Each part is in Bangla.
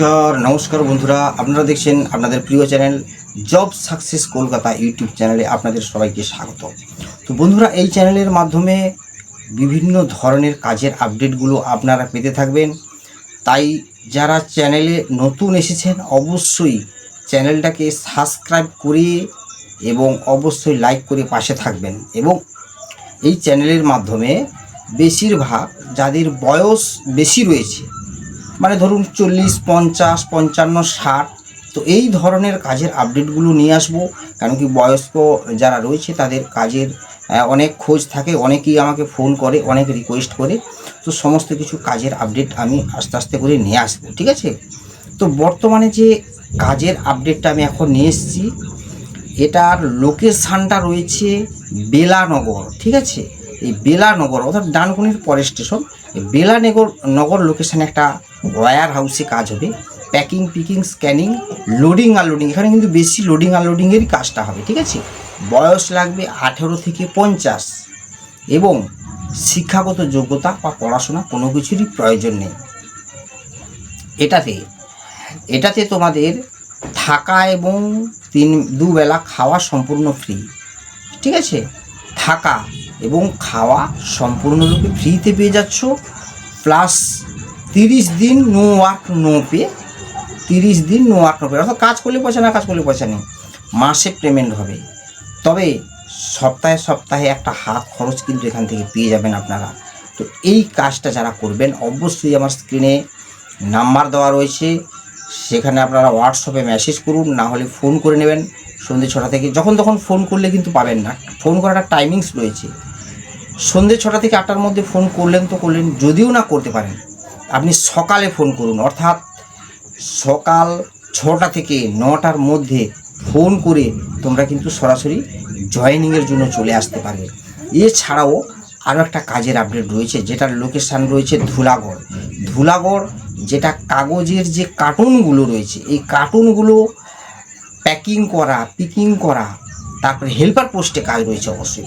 নমস্কার নমস্কার বন্ধুরা। আপনারা দেখছেন আপনাদের প্রিয় channel job success Kolkata YouTube চ্যানেলে আপনাদের সবাইকে স্বাগত। তো বন্ধুরা, এই চ্যানেলের মাধ্যমে বিভিন্ন ধরনের কাজের আপডেটগুলো আপনারা পেতে থাকবেন। তাই যারা চ্যানেলে নতুন এসেছেন, অবশ্যই চ্যানেলটাকে সাবস্ক্রাইব করে এবং অবশ্যই লাইক করে পাশে থাকবেন এবং এই চ্যানেলের মাধ্যমে বেশিরভাগ যাদের বয়স বেশি রয়েছে মানে ধরুন চল্লিশ, পঞ্চাশ, পঞ্চান্ন, ষাট, তো এই ধরনের কাজের আপডেটগুলো নিয়ে আসব। কারণ কি বয়স্ক যারা রয়েছে, তাদের কাজের অনেক খোঁজ থাকে, অনেকেই আমাকে ফোন করে, অনেক রিকোয়েস্ট করে। তো সমস্ত কিছু কাজের আপডেট আমি আস্তে আস্তে করে নিয়ে আসব, ঠিক আছে? তো বর্তমানে যে কাজের আপডেটটা আমি এখন নিয়ে এসেছি, এটার লোকেশানটা রয়েছে বেলানগর, ঠিক আছে? এই বেলানগর অর্থাৎ ডানকুনির পরের স্টেশন, এই বেলানগর নগর লোকেশানে একটা ওয়্যার হাউসে কাজ হবে। Packing picking scanning loading unloading এখানে কিন্তু বেশি লোডিং আনলোডিংয়েরই কাজটা হবে, ঠিক আছে? বয়স লাগবে আঠেরো থেকে পঞ্চাশ। এবং শিক্ষাগত যোগ্যতা বা পড়াশোনা কোনো কিছুরই প্রয়োজন নেই। এটাতে এটাতে তোমাদের থাকা এবং তিন, দুবেলা খাওয়া সম্পূর্ণ ফ্রি ঠিক আছে? থাকা এবং খাওয়া সম্পূর্ণরূপে ফ্রিতে পেয়ে যাচ্ছ। প্লাস তিরিশ দিন নো ওয়ার্ক নো পে তিরিশ দিন নো ওয়ার্ক নো পে অর্থাৎ কাজ করলে পয়সা না, কাজ করলে পয়সা নেই। মাসে পেমেন্ট হবে। তবে সপ্তাহে সপ্তাহে একটা হাত খরচ কিন্তু এখান থেকে পেয়ে যাবেন আপনারা। তো এই কাজটা যারা করবেন, অবশ্যই আমার স্ক্রিনে নাম্বার দেওয়া রয়েছে। সেখানে আপনারা হোয়াটসঅ্যাপে মেসেজ করুন, না হলে ফোন করে নেবেন। সন্ধ্যে ছটা থেকে, যখন তখন ফোন করলে কিন্তু পাবেন না। ফোন করার একটা টাইমিংস রয়েছে। সন্ধ্যে ছটা থেকে আটটার মধ্যে ফোন করলেন তো করলেন, যদিও না করতে পারেন, আপনি সকালে ফোন করুন। অর্থাৎ সকাল ছটা থেকে নটার মধ্যে ফোন করে তোমরা কিন্তু সরাসরি জয়েনিংয়ের জন্য চলে আসতে পারবে। এছাড়াও আরও একটা কাজের আপডেট রয়েছে, যেটার লোকেশান রয়েছে ধুলাগড়। ধুলাগড় যেটা কাগজের যে কার্টুনগুলো রয়েছে, এই কার্টুনগুলো প্যাকিং করা পিকিং করা, তারপরে হেল্পার পোস্টে কাজ রয়েছে অবশ্যই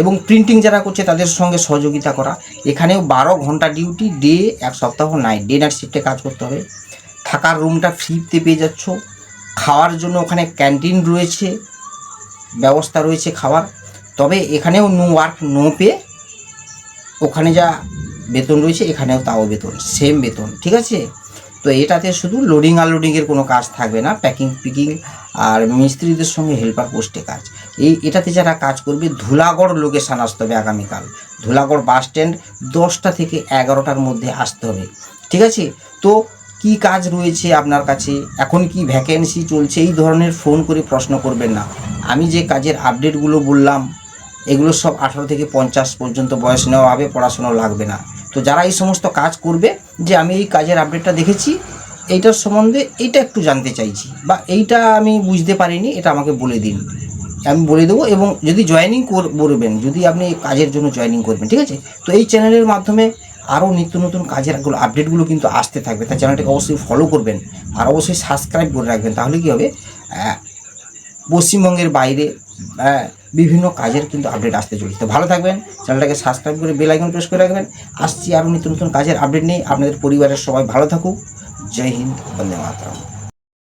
এবং প্রিন্টিং যারা করছে তাদের সঙ্গে সহযোগিতা করা। এখানেও বারো ঘণ্টা ডিউটি ডে এক সপ্তাহ নাইট ডে নাইট শিফটে কাজ করতে হবে। থাকার রুমটা ফ্রিতে পেয়ে যাচ্ছ। খাওয়ার জন্য ওখানে ক্যান্টিন রয়েছে। ব্যবস্থা রয়েছে খাওয়ার। তবে এখানেও নো ওয়ার্ক নো পে ওখানে যা বেতন রয়েছে, এখানেও তাও বেতন সেম বেতন, ঠিক আছে? তো এটাতে শুধু লোডিং আনলোডিংয়ের কোনো কাজ থাকবে না প্যাকিং পিকিং আর মিস্ত্রিদের সঙ্গে হেল্পার পোস্টে কাজ। এই, এটাতে যারা কাজ করবে, ধুলাগড় লোকেশান আসতে হবে আগামীকাল। ধুলাগড় বাস স্ট্যান্ড দশটা থেকে এগারোটার মধ্যে আসতে হবে। ঠিক আছে? তো কি কাজ রয়েছে আপনার কাছে? এখন কি ভ্যাকেন্সি চলছে? এই ধরনের ফোন করে প্রশ্ন করবেন না। আমি যে কাজের আপডেটগুলো বললাম, এগুলো সব আঠারো থেকে পঞ্চাশ পর্যন্ত বয়স নেওয়া হবে পড়াশোনা লাগবে না। তো যারা এই সমস্ত কাজ করবে, যে আমি এই কাজের আপডেটটা দেখেছি, এইটার সম্বন্ধে এইটা একটু জানতে চাইছি, বা এইটা আমি বুঝতে পারিনি, এটা আমাকে বলে দিন। আমি বলে দেবো এবং যদি জয়েনিং করবেন, যদি আপনি এই কাজের জন্য জয়েনিং করবেন, ঠিক আছে? তো এই চ্যানেলের মাধ্যমে আরও নিত্য নতুন কাজেরগুলো আপডেটগুলো কিন্তু আসতে থাকবে। তাই চ্যানেলটাকে অবশ্যই ফলো করবেন আর অবশ্যই সাবস্ক্রাইব করে রাখবেন। তাহলে কী হবে? পশ্চিমবঙ্গের বাইরে বিভিন্ন কাজের কিন্তু আপডেট আসতে চলেছে। তো ভালো থাকবেন, চ্যানেলটাকে সাবস্ক্রাইব করে বেল আইকন প্রেস করে রাখবেন। আসছি আরও নতুন নতুন কাজের আপডেট নেই আপনাদের পরিবারের সবাই ভালো থাকুক। জয় হিন্দ, বন্দে মাতরম।